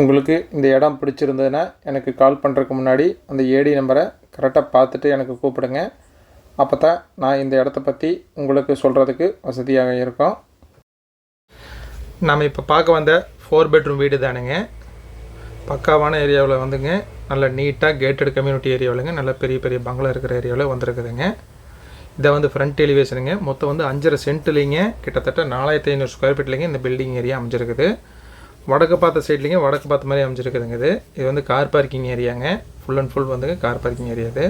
உங்களுக்கு இந்த இடம் பிடிச்சிருந்ததுன்னா எனக்கு கால் பண்ணுறதுக்கு முன்னாடி அந்த ஏடி நம்பரை கரெக்டாக பார்த்துட்டு எனக்கு கூப்பிடுங்க. அப்போ தான் நான் இந்த இடத்த பற்றி உங்களுக்கு சொல்கிறதுக்கு வசதியாக இருக்கும். நம்ம இப்போ பார்க்க வந்த ஃபோர் பெட்ரூம் வீடு தானுங்க. பக்காவான ஏரியாவில் வந்துங்க. நல்ல நீட்டாக கேட்டட் கம்யூனிட்டி ஏரியாவிலங்க. நல்ல பெரிய பெரிய பங்களா இருக்கிற ஏரியாவில் வந்திருக்குதுங்க. இதை வந்து ஃப்ரண்ட் எலிவேஷனுங்க மொத்தம் வந்து அஞ்சரை சென்ட்லிங்க கிட்டத்தட்ட நாலாயிரத்தி ஐநூறு ஸ்கொயர் ஃபீட்லேங்க இந்த பில்டிங் ஏரியா அமைஞ்சிருக்குது. வடக்கு பார்த்த சைட்லிங்க வடக்கு பார்த்த மாதிரி அமைஞ்சிருக்குதுங்க இது. இது வந்து கார் பார்க்கிங் ஏரியாங்க ஃபுல் அண்ட் ஃபுல் வந்துங்க கார் பார்க்கிங் ஏரியா இது.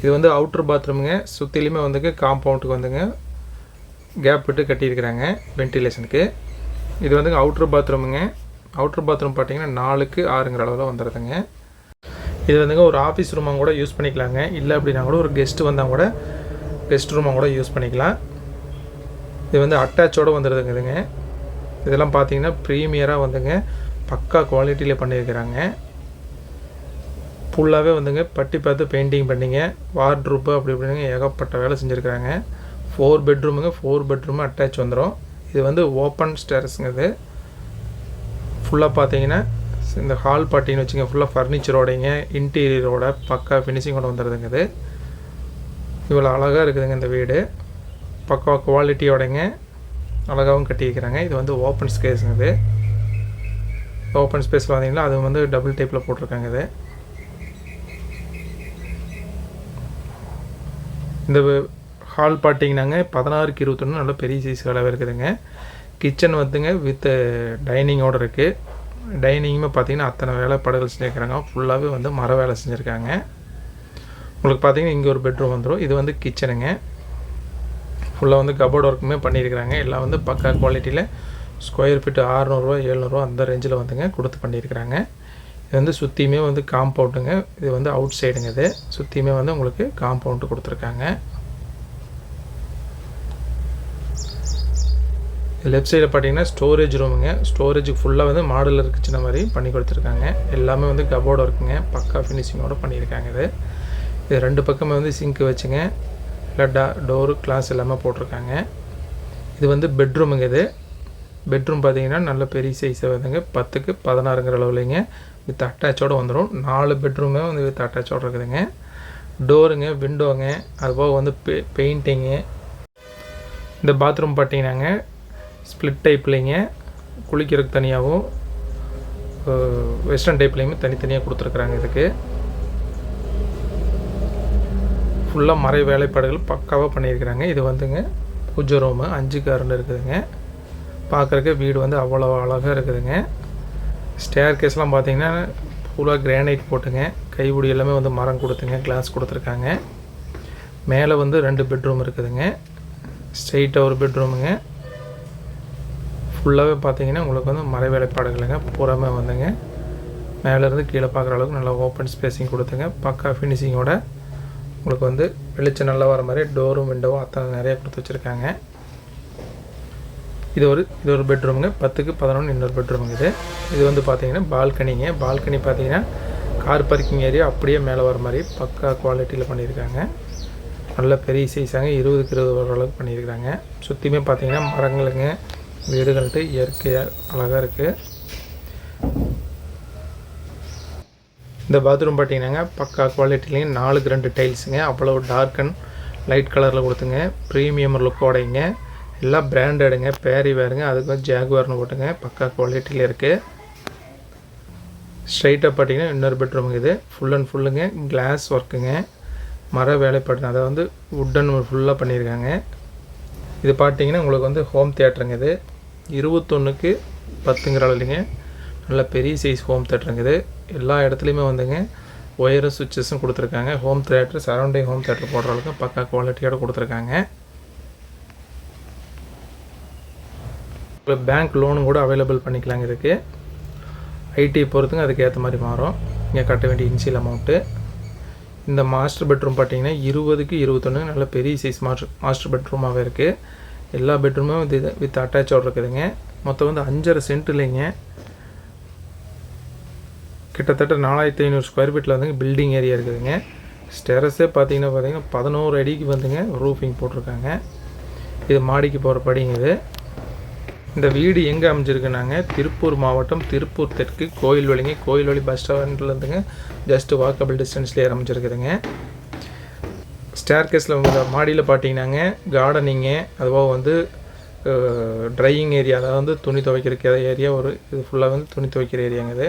இது வந்து அவுட்ரு பாத்ரூமுங்க சுற்றிலுமே வந்துங்க காம்பவுண்டுக்கு வந்துங்க கேப் விட்டு கட்டியிருக்கிறாங்க வென்டிலேஷனுக்கு இது வந்துங்க அவுட்ரு பாத்ரூமுங்க அவுட்ரு பாத்ரூம் பார்த்தீங்கன்னா நாலுக்கு ஆறுங்கிற அளவில் வந்துடுதுங்க இது வந்துங்க ஒரு ஆஃபீஸ் ரூமாக கூட யூஸ் பண்ணிக்கலாங்க. இல்லை அப்படின்னா கூட ஒரு கெஸ்ட்டு வந்தால் கூட கெஸ்ட் ரூமாக கூட யூஸ் பண்ணிக்கலாம். இது வந்து அட்டாச்சோடு வந்துடுதுங்க இதுங்க. இதெல்லாம் பார்த்தீங்கன்னா ப்ரீமியராக வந்துங்க. பக்கா குவாலிட்டியில் பண்ணியிருக்கிறாங்க. ஃபுல்லாகவே வந்துங்க பட்டி பார்த்து பெயிண்டிங் பண்ணிங்க. வார்ட்ரூப்பு அப்படி இப்படிங்க ஏகப்பட்ட வேலை செஞ்சுருக்கிறாங்க. ஃபோர் பெட்ரூமுங்க ஃபோர் பெட்ரூமு அட்டாச் வந்துடும் இது வந்து ஓப்பன் ஸ்டேரஸுங்க இது. ஃபுல்லாக பார்த்தீங்கன்னா இந்த ஹால் பார்ட்டின்னு வச்சுங்க ஃபுல்லாக ஃபர்னிச்சரோடைங்க இன்டீரியரோட பக்கா ஃபினிஷிங்கோட வந்துடுதுங்க இது. இவ்வளோ அழகாக இருக்குதுங்க இந்த வீடு. பக்கா குவாலிட்டியோடைங்க அழகாகவும் கட்டியிருக்கிறாங்க. இது வந்து ஓப்பன் ஸ்பேஸுங்க இது. ஓப்பன் ஸ்பேஸ் பார்த்தீங்கன்னா அது வந்து டபுள் டைப்பில் போட்டிருக்காங்க இது. இந்த ஹால் பார்த்தீங்கன்னாங்க பதினாறுக்கு இருபத்தொன்று நல்ல பெரிய சைஸ் அளவு இருக்குதுங்க. கிச்சன் வந்துங்க வித் டைனிங்கோடு இருக்குது டைனிங்குமே பார்த்தீங்கன்னா அத்தனை வேலைப்பாடுகள் செஞ்சுருக்கிறாங்க. ஃபுல்லாகவே வந்து மர வேலை செஞ்சுருக்காங்க. உங்களுக்கு பார்த்தீங்கன்னா இங்கே ஒரு பெட்ரூம் வந்துடும் இது வந்து கிச்சனுங்க ஃபுல்லாக வந்து கபோர்ட் ஒர்க்குமே பண்ணியிருக்கிறாங்க. எல்லாம் வந்து பக்கா குவாலிட்டியில் ஸ்கொயர் ஃபீட்டு ஆறுநூறுவா எழுநூறுவா அந்த ரேஞ்சில் வந்துங்க கொடுத்து பண்ணியிருக்கிறாங்க. இது வந்து சுற்றியுமே வந்து காம்பவுண்டுங்க இது வந்து அவுட் சைடுங்க இது. சுற்றியுமே வந்து உங்களுக்கு காம்பவுண்டு கொடுத்துருக்காங்க. லெஃப்ட் சைடில் பார்த்தீங்கன்னா ஸ்டோரேஜ் ரூமுங்க ஸ்டோரேஜுக்கு ஃபுல்லாக வந்து மாடலர் இருக்குச்சின மாதிரி பண்ணி கொடுத்துருக்காங்க. எல்லாமே வந்து கபோர்டு இருக்குங்க பக்கா ஃபினிஷிங்கோடு பண்ணியிருக்காங்க இது. இது ரெண்டு பக்கமே வந்து சிங்க் வச்சுங்க. லட்டா டோரு கிளாஸ் எல்லாமே போட்டிருக்காங்க. இது வந்து பெட்ரூமுங்க இது. பெட்ரூம் பார்த்தீங்கன்னா நல்ல பெரிய சைஸை வந்துங்க பத்துக்கு பதினாறுங்கிற அளவுலைங்க. வித் அட்டாச்சோடு வந்துடும் நாலு பெட்ரூமே வந்து வித் அட்டாச்சோடு இருக்குதுங்க. டோருங்க விண்டோங்க அதுபோக வந்து பெ பெயிண்டிங்கு இந்த பாத்ரூம் பார்த்தீங்கன்னாங்க. ஸ்ப்ளிட் டைப்லேங்க குளிக்கிறதுக்கு தனியாகவும் வெஸ்டர்ன் டைப்லேயுமே தனித்தனியாக கொடுத்துருக்குறாங்க இதுக்கு. ஃபுல்லாக மறை வேலைப்பாடுகள் பக்காவாக பண்ணியிருக்கிறாங்க. இது வந்துங்க பூஜை ரூமு அஞ்சு கார்னு இருக்குதுங்க. பார்க்குறக்கு வீடு வந்து அவ்வளோ அழகாக இருக்குதுங்க. ஸ்டேர் கேஸ்லாம் பார்த்தீங்கன்னா ஃபுல்லாக கிரானைட் போட்டுங்க. கைபிடி எல்லாமே வந்து மரம் கொடுத்துங்க கிளாஸ் கொடுத்துருக்காங்க. மேலே வந்து ரெண்டு பெட்ரூம் இருக்குதுங்க. ஸ்ட்ரெயிட்டாக ஒரு பெட்ரூமுங்க ஃபுல்லாகவே பார்த்தீங்கன்னா உங்களுக்கு வந்து மறை வேலைப்பாடுகளுங்க பூராமே வந்துங்க. மேலேருந்து கீழே பார்க்குற அளவுக்கு நல்லா ஓப்பன் ஸ்பேஸிங் கொடுத்துங்க. பக்கா ஃபினிஷிங்கோட உங்களுக்கு வந்து வெளிச்சம் நல்லா வர மாதிரி டோரும் விண்டோவும் அத்தனை நிறைய கொடுத்து வச்சுருக்காங்க. இது ஒரு இது ஒரு பெட்ரூமுங்க பத்துக்கு பதினொன்று இன்னொரு பெட்ரூமுங்க இது. இது வந்து பார்த்தீங்கன்னா பால்கனிங்க பால்கனி பார்த்தீங்கன்னா கார் பார்க்கிங் ஏரியா அப்படியே மேலே வர மாதிரி பக்கா குவாலிட்டியில் பண்ணியிருக்காங்க. நல்ல பெரிய சைஸாங்க இருபதுக்கு இருபது வர அளவுக்கு பண்ணியிருக்காங்க. சுற்றியுமே பார்த்தீங்கன்னா மரங்களுங்க வீடுகள்ட்டு இயற்கையாக அழகாக இருக்குது இந்த பாத்ரூம் பார்த்தீங்கன்னாங்க பக்கா குவாலிட்டிலேங்க நாலுக்கு ரெண்டு டைல்ஸுங்க அவ்வளோ டார்க் அண்ட் லைட் கலரில் கொடுத்துங்க. ப்ரீமியம் லுக்கோடைங்க எல்லாம் பிராண்டடுங்க பேரி வேறுங்க அதுக்கு வந்து ஜாகுவார்னு போட்டுங்க. பக்கா குவாலிட்டியில் இருக்குது ஸ்ட்ரைட்டாக பார்த்தீங்கன்னா இன்னொரு பெட்ரூமுங்க இது. ஃபுல் அண்ட் ஃபுல்லுங்க கிளாஸ் ஒர்க்குங்க மர வேலைப்பாடு அதை வந்து உட்டன் ஃபுல்லாக பண்ணியிருக்காங்க. இது பார்த்தீங்கன்னா உங்களுக்கு வந்து ஹோம் தியேட்டருங்க இது. இருபத்தொன்றுக்கு பத்துங்கிற அளவுலைங்க. நல்ல பெரிய சைஸ் ஹோம் தேட்டருங்குது எல்லா இடத்துலையுமே வந்துங்க ஒயரும் சுவிட்சஸும் கொடுத்துருக்காங்க. Home theatre surrounding home theatre போடுற அளவுக்கு பக்கா குவாலிட்டியோடு கொடுத்துருக்காங்க. இப்போ பேங்க் லோனும் கூட அவைலபிள் பண்ணிக்கலாங்க இதுக்கு. ஐடி பொறுத்துங்க அதுக்கேற்ற மாதிரி மாறும். இங்கே கட்ட வேண்டிய இன்சியல் அமௌண்ட்டு இந்த மாஸ்டர் பெட்ரூம் பார்த்தீங்கன்னா இருபதுக்கு இருபத்தொன்று நல்ல பெரிய சைஸ் மாஸ்டர் மாஸ்டர் பெட்ரூமாகவே இருக்குது எல்லா பெட்ரூமும் வித் வித் அட்டாச்சோடு இருக்குதுங்க. மொத்தம் வந்து அஞ்சரை சென்ட் இல்லைங்க. கிட்டத்தட்ட நாலாயிரத்தி ஐநூறு ஸ்கொயர் ஃபீட்டில் வந்துங்க பில்டிங் ஏரியா இருக்குதுங்க. ஸ்டெரஸே பார்த்தீங்கன்னா பார்த்தீங்கன்னா பதினோரு அடிக்கு வந்துங்க ரூஃபிங் போட்டிருக்காங்க. இது மாடிக்கு போகிற படிங்க இது. இந்த வீடு எங்கே அமைஞ்சிருக்குனாங்க? திருப்பூர் மாவட்டம் திருப்பூர் தெற்கு கோயில் வழிங்க கோயில் வழி பஸ் ஸ்டாண்ட்லேருந்துங்க ஜஸ்ட்டு வாக்கபிள் டிஸ்டன்ஸ்லேயே அமைஞ்சிருக்குதுங்க. ஸ்டேர் கேஸில் உங்கள் மாடியில் பார்த்தீங்கன்னாங்க கார்டனிங்கு அதுபோக வந்து ட்ரையிங் ஏரியா அதாவது வந்து துணி துவைக்கிற ஏரியா ஒரு இது ஃபுல்லாக வந்து துணி துவைக்கிற ஏரியாங்க இது.